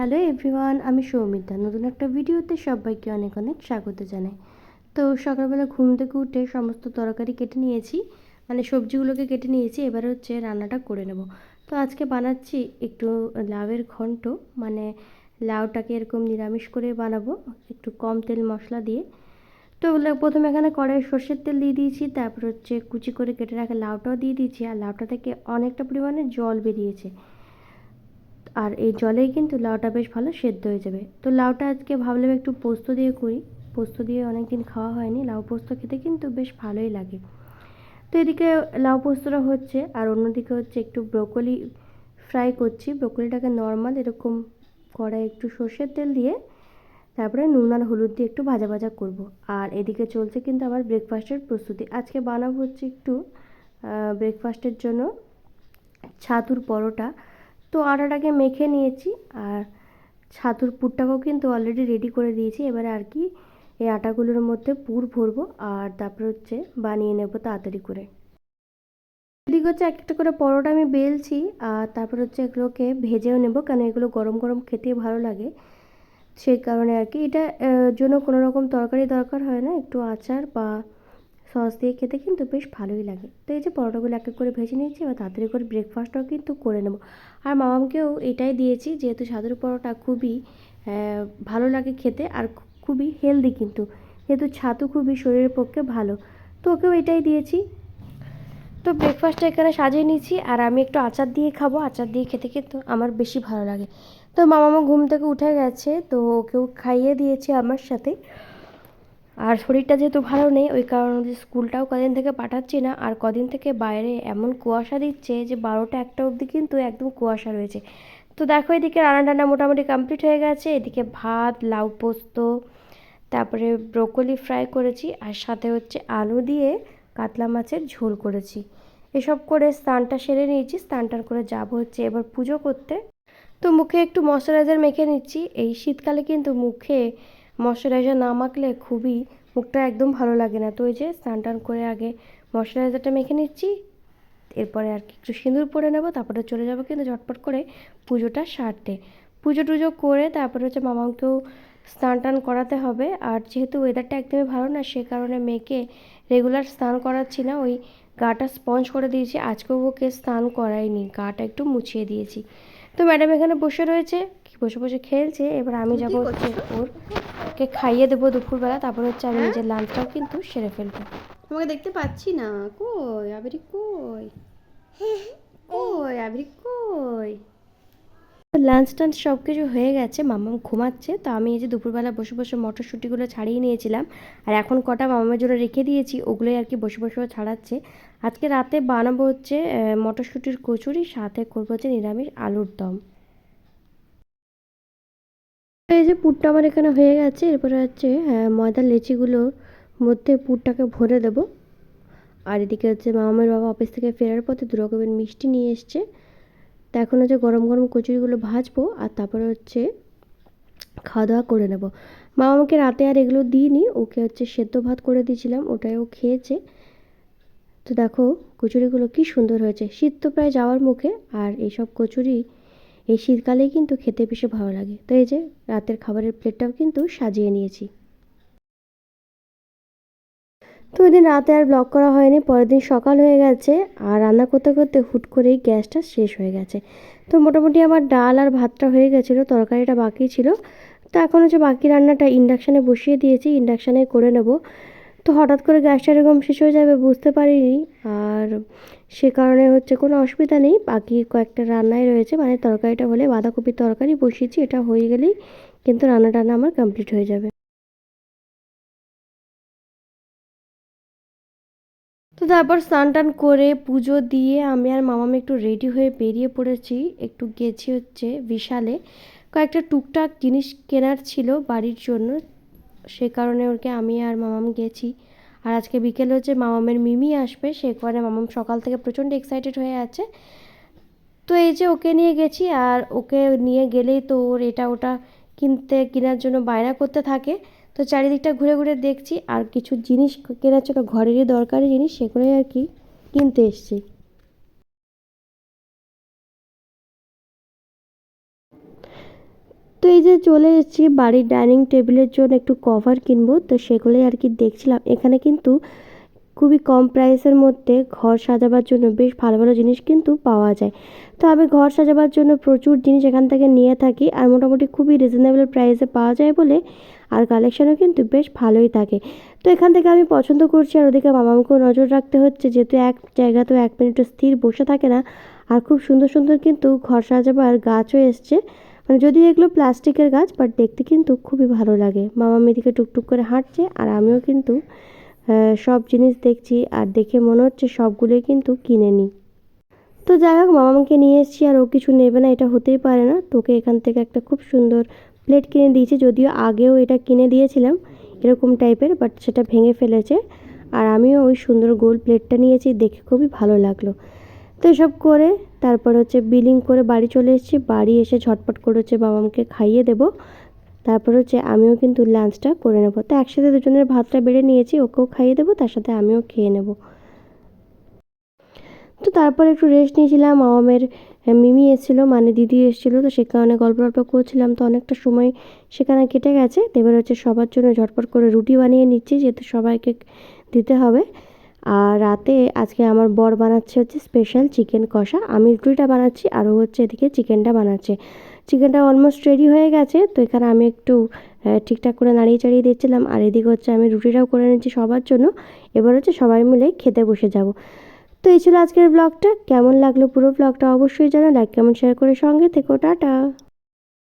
Hello everyone, আমি সৌমিতা। নতুন একটা ভিডিওতে সবাইকে অনেক অনেক স্বাগত জানাই। তো সকালবেলা ঘুম থেকে উঠে সমস্ত তরকারি কেটে নিয়েছি মানে সবজিগুলোকে কেটে নিয়েছি, এবার হচ্ছে রান্নাটা করে নেব। তো আজকে বানাচ্ছি একটু লাউয়ের ঘন্ট মানে লাউটাকে এরকম নিরামিষ করে বানাবো, একটু কম তেল মশলা দিয়ে। তো প্রথমে এখানে কড়াই সর্ষের তেল দিয়ে দিয়েছি, তারপর হচ্ছে কুচি করে কেটে রাখা লাউটাও দিয়ে দিয়েছি, আর লাউটা থেকে অনেকটা পরিমাণে জল বেরিয়েছে। আর এই জলেই কিন্তু লাউটা বেশ ভালো সেদ্ধ হয়ে যাবে। তো লাউটা আজকে ভাবলাম একটু পোস্ত দিয়ে করি। পোস্ত দিয়ে অনেক দিন খাওয়া হয়নি, লাউ পোস্ত খেতে কিন্তু বেশ ভালোই লাগে। তো এদিকে লাউ পোস্তটা হচ্ছে আর অন্যদিকে হচ্ছে একটু ব্রোকলি ফ্রাই করছি। ব্রোকলিটাকে নর্মাল এরকম কড়াই একটু সর্ষের তেল দিয়ে তারপরে নুন আর হলুদ দিয়ে একটু ভাজা ভাজা করব। আর এদিকে চলছে কিন্তু আবার ব্রেকফাস্টের প্রস্তুতি। আজকে বানাবো হচ্ছে একটু ব্রেকফাস্টের জন্য ছাতুর পরোটা। তো আটাটাকে মেখে নিয়েছি আর ছাতুর পুরটাকেও কিন্তু অলরেডি রেডি করে দিয়েছি। এবারে আর কি এই আটাগুলোর মধ্যে পুর ভরবো আর তারপর হচ্ছে বানিয়ে নেব তাড়াতাড়ি করে। এদিকে হচ্ছে এক একটা করে পরোটা আমি বেলছি আর তারপর হচ্ছে এগুলোকে ভেজেও নেব কেন এগুলো গরম গরম খেতে ভালো লাগে। সেই কারণে আর কি এটা জন্য কোনো রকম তরকারি দরকার হয় না। একটু আচার বা সস দিয়ে খেতে কিন্তু বেশ ভালোই লাগে। তো এই যে পরোটাগুলো এক এক করে ভেজে নিয়েছি, এবার তাড়াতাড়ি করে ব্রেকফাস্টটাও কিন্তু করে নেব। আর মামামকেও এটাই দিয়েছি, যেহেতু সাদুর পরোটা খুবই ভালো লাগে খেতে আর খুবই হেলদি কিন্তু। যেহেতু ছাতু খুবই শরীরের পক্ষে ভালো। তো ওকেও এটাই দিয়েছি। তো ব্রেকফাস্টটা এখানে সাজিয়ে নিয়েছি আর আমি একটু আচার দিয়ে খাব। আচার দিয়ে খেতে কিন্তু আমার বেশি ভালো লাগে। তো মামামা ঘুম থেকে উঠে গেছে, তো ওকেও খাইয়ে দিয়েছি আমার সাথে। আর শরীরটা যেহেতু ভালো নেই, ওই কারণে স্কুলটাও কদিন থেকে পাঠাচ্ছি না, আর কদিন থেকে বাইরে এমন কুয়াশা দিচ্ছে যে বারোটা একটা অবধি কিন্তু একদম কুয়াশা রয়েছে। তো দেখো এদিকে রান্না টান্না মোটামুটি কমপ্লিট হয়ে গেছে, এদিকে ভাত, লাউ পোস্ত, তারপরে ব্রোকলি ফ্রাই করেছি, আর সাথে হচ্ছে আলু দিয়ে কাতলা মাছের ঝোল করেছি। এসব করে স্নানটা সেরে নিয়েছি স্নানটার করে যাব হচ্ছে এবার পুজো করতে। তো মুখে একটু ময়শ্চারাইজার মেখে নিচ্ছি, এই শীতকালে কিন্তু মুখে ময়শ্চারাইজার না মাখলে খুবই মুখটা একদম ভালো লাগে না। তো ওই যে স্নান টান করে আগে ময়শ্চারাইজারটা মেখে নিচ্ছি এরপরে আর কি একটু সিঁদুর পরে নেব তারপরে চলে যাব কিন্তু ঝটপট করে পুজোটা সারতে। পুজো টুজো করে তারপরে হচ্ছে মামাকেও স্নান টান করাতে হবে। আর যেহেতু ওয়েদারটা একদমই ভালো না সে কারণে মেয়েকে রেগুলার স্নান করাচ্ছি না ওই গাটা স্পঞ্জ করে দিয়েছি। আজকেও ওকে স্নান করাইনি গাটা একটু মুছিয়ে দিয়েছি। তো ম্যাডাম এখানে বসে রয়েছে বসে বসে খেলছে এবার আমি যাব হচ্ছে ওর ওকে খাইয়ে দেবো দুপুরবেলা তারপর হচ্ছে আমি নিজের লাঞ্চটাও কিন্তু সেরে ফেলব। তোমাকে দেখতে পাচ্ছি না। কই আবিরি কই? কই আবিরি কই? লাঞ্চ টাঞ্চ সব কিছু হয়ে গেছে মামাম ঘুমাচ্ছে তো আমি এই যে দুপুরবেলা বসে বসে মটরশুঁটিগুলো ছাড়িয়ে নিয়েছিলাম আর এখন কটা মামামের জন্য রেখে দিয়েছি ওগুলোই আর কি বসে বসে ছাড়াচ্ছে। আজকে রাতে বানাবো হচ্ছে মটরশুঁটির কচুরি সাথে করব হচ্ছে নিরামিষ আলুর দম। এই যে পুরটা আমার এখানে হয়ে গেছে, এরপরে হচ্ছে ময়দার লেচিগুলোর মধ্যে পুরটাকে ভরে দেব। আর এদিকে হচ্ছে মামামের বাবা অফিস থেকে ফেরার পথে দু রকমের মিষ্টি নিয়ে এসছে। তা এখন হচ্ছে গরম গরম কচুরিগুলো ভাজবো, আর তারপরে হচ্ছে খাওয়া দাওয়া করে নেব। মামাকে রাতে আর এগুলো দিইনি, ওকে হচ্ছে সেদ্ধ ভাত করে দিয়েছিলাম, ওটাই ও খেয়েছে। তো দেখো, কচুরিগুলো কি সুন্দর হয়েছে। শীত তো প্রায় যাওয়ার মুখে, আর এইসব কচুরি এই শীতকালেই কিন্তু খেতে বেশি ভালো লাগে। তো এই যে, রাতের খাবারের প্লেটটাও কিন্তু সাজিয়ে নিয়েছি। তো ওই দিন রাতে আর ব্লগ করা হয়নি, পরের দিন সকাল হয়ে গেছে আর রান্না করতে করতে হুট করেই গ্যাসটা শেষ হয়ে গেছে। তো মোটামুটি আমার ডাল আর ভাতটা হয়ে গেছিল, তরকারিটা বাকি ছিল। তো এখন হচ্ছে বাকি রান্নাটা ইন্ডাকশানে বসিয়ে দিয়েছি, ইন্ডাকশানে করে নেব। তো হঠাৎ করে গ্যাসটা এরকম শেষ হয়ে যাবে বুঝতে পারিনি। আর সে কারণে হচ্ছে কোনো অসুবিধা নেই। বাকি কয়েকটা রান্নাই রয়েছে। মানে তরকারিটা হলে বাঁধাকপির তরকারি বসিয়েছি, এটা হয়ে গেলেই কিন্তু রান্না টান্না আমার কমপ্লিট হয়ে যাবে। তো তারপর স্নান টান করে পুজো দিয়ে আমি আর মামামি একটু রেডি হয়ে বেরিয়ে পড়েছি। একটু গেছি হচ্ছে বিশালে। কয়েকটা টুকটাক জিনিস কেনার ছিল বাড়ির জন্য। সে কারণে ওকে আমি আর মামাম গেছি। আর আজকে বিকেলে হচ্ছে মামামের মিমি আসবে, সে কারণে মামাম সকাল থেকে প্রচণ্ড এক্সাইটেড হয়ে আছে। তো এই যে ওকে নিয়ে গেছি, আর ওকে নিয়ে গেলেই তো ওর এটা ওটা কিনতে, কেনার জন্য বায়না করতে থাকে। তো চারিদিকটা ঘুরে ঘুরে দেখছি, আর কিছু জিনিস কেনার জন্য ঘরেরই দরকারি জিনিস, সেগুলোই আর কি কিনতে এসছি। এই যে চলে এসেছি বাড়ির ডাইনিং টেবিলের জন্য একটু কভার কিনবো, তো সেগুলোই আর কি দেখছিলাম। এখানে কিন্তু খুবই কম প্রাইসের মধ্যে ঘর সাজাবার জন্য বেশ ভালো ভালো জিনিস কিন্তু পাওয়া যায়। তো আমি ঘর সাজাবার জন্য প্রচুর জিনিস এখান থেকে নিয়ে থাকি আর মোটামুটি খুবই রিজনেবল প্রাইসে পাওয়া যায় বলে আর কালেকশানও কিন্তু বেশ ভালোই থাকে। তো এখান থেকে আমি পছন্দ করছি আর ওদিকে মামামকেও নজর রাখতে হচ্ছে, যেহেতু এক জায়গা তো এক মিনিটও স্থির বসে থাকে না, আর খুব সুন্দর সুন্দর কিন্তু ঘর সাজাবার গাছও এসছে। মানে যদিও এগুলো প্লাস্টিকের গাছ বাট দেখতে কিন্তু খুবই ভালো লাগে। মামা মেয়েদিকে টুকটুক করে হাঁটছে আর আমিও কিন্তু সব জিনিস দেখছি আর দেখে মনে হচ্ছে সবগুলোই কিন্তু কিনে নিই তো যাই হোক মামাকে নিয়ে এসেছি আর ও কিছু নেবে না, এটা হতেই পারে না। তোকে এখান থেকে একটা খুব সুন্দর প্লেট কিনে দিয়েছি, যদিও আগেও এটা কিনে দিয়েছিলাম এরকম টাইপের বাট সেটা ভেঙে ফেলেছে। আর আমিও ওই সুন্দর গোল প্লেটটা নিয়েছি, দেখে খুবই ভালো লাগল। তো এসব করে তারপর হচ্ছে বিলিং করে বাড়ি চলে এসেছি। বাড়ি এসে ঝটপট করে হচ্ছে বাবামকে খাইয়ে দেবো। তারপর হচ্ছে আমিও কিন্তু লাঞ্চটা করে নেব। তো একসাথে দুজনের ভাতটা বেড়ে নিয়েছি, ওকেও খাইয়ে দেবো, তার সাথে আমিও খেয়ে নেব। তো তারপর একটু রেস্ট নিয়েছিলাম। মামামের মিমি এসেছিল মানে দিদি এসেছিল, তো সে কারণে গল্প গল্প করছিলাম। তো অনেকটা সময় সেখানে কেটে গেছে। এবার হচ্ছে সবার জন্য ঝটপট করে রুটি বানিয়ে নিচ্ছি, যেহেতু সবাইকে দিতে হবে। আর রাতে আজকে আমার বর বানাচ্ছে হচ্ছে স্পেশাল চিকেন কষা। আমি রুটিটা বানাচ্ছি আরও হচ্ছে এদিকে চিকেনটা বানাচ্ছে। চিকেনটা অলমোস্ট রেডি হয়ে গেছে, তো এখানে আমি একটু ঠিকঠাক করে নাড়িয়ে চাড়িয়ে দিচ্ছিলাম আর এদিকে হচ্ছে আমি রুটিটাও করে নিচ্ছি সবার জন্য। এবার হচ্ছে সবাই মিলে খেতে বসে যাব। তো এই ছিল আজকের ব্লগটা কেমন লাগল পুরো ব্লগটা অবশ্যই জানা লাইক কেমন শেয়ার করে সঙ্গে থেকো। টাটা!